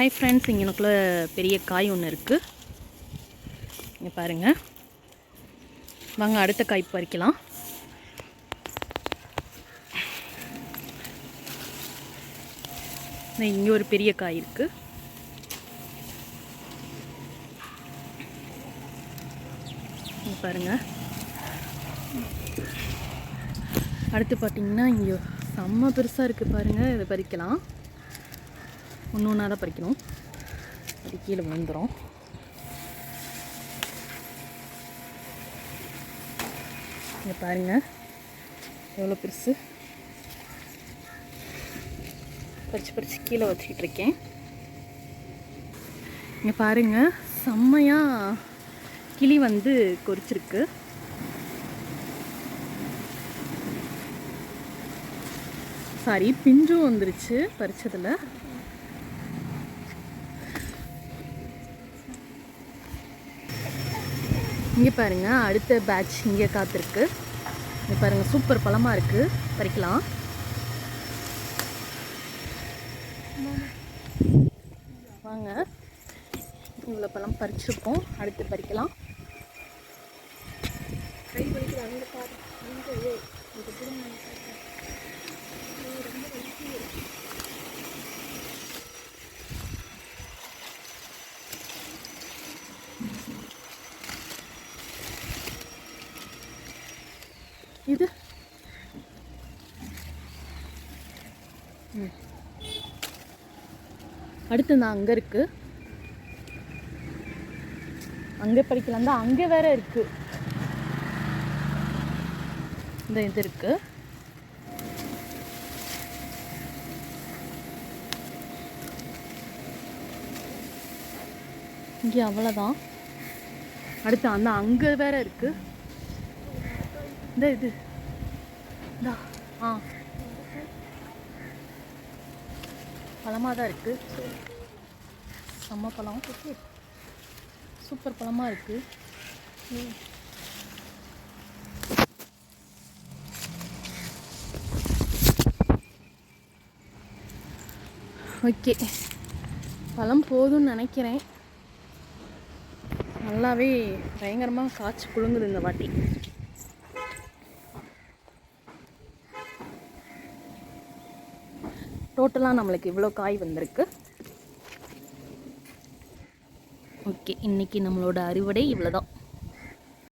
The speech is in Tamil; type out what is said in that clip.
ஹாய் ஃப்ரெண்ட்ஸ் இங்கே எனக்குள்ள பெரிய காய் ஒன்று இருக்குது இங்கே பாருங்கள் வாங்க அடுத்த காய் பறிக்கலாம். இங்கே ஒரு பெரிய காய் இருக்குது பாருங்கள் அடுத்து பார்த்தீங்கன்னா இங்கே செம்ம பெருசாக இருக்குது பாருங்கள் இதை பறிக்கலாம். ஒன்று ஒன்றா தான் பறிக்கணும். அது கீழே விழுந்துடும் இங்கே பாருங்கள் எவ்வளோ பெருசு. பறிச்சு பறிச்சு கீழே வச்சுக்கிட்டு இருக்கேன். இங்கே பாருங்கள் செம்மையாக கிளி வந்து கொறிச்சிருக்கு. சாரி பிஞ்சும் வந்துருச்சு பறிச்சதில். இங்கே பாருங்கள் அடுத்த பேட்ச் இங்கே காத்திருக்கு. இங்கே பாருங்கள் சூப்பர் பழமாக இருக்குது பறிக்கலாம். வாங்க இவ்வளோ பழம் பறிச்சிருக்கோம். அடுத்து பறிக்கலாம். கை வலிக்குது அங்கே பாரு. இது? அடுத்து நான் அங்கே இருக்கு. அங்கே படிக்கலாம். தான் அங்கே வேற இருக்கு. இந்த இது இருக்கு. இங்கே அவ்வளோதான் அடுத்து அந்த அங்கே வேற இருக்கு. இந்த இது. இந்தா. ஆ. பழமாக தான் இருக்கு. செம்ம பழம். சூப்பர் பழமாக இருக்குது ஓகே. பழம் போதும்னு நினைக்கிறேன். நல்லாவே பயங்கரமாக காய்ச்சி குலுங்குது இந்த வாட்டி. டோட்டலாக நம்மளுக்கு இவ்வளோ காய் வந்திருக்கு. ஓகே இன்னைக்கு நம்மளோட அறுவடை இவ்வளோதான்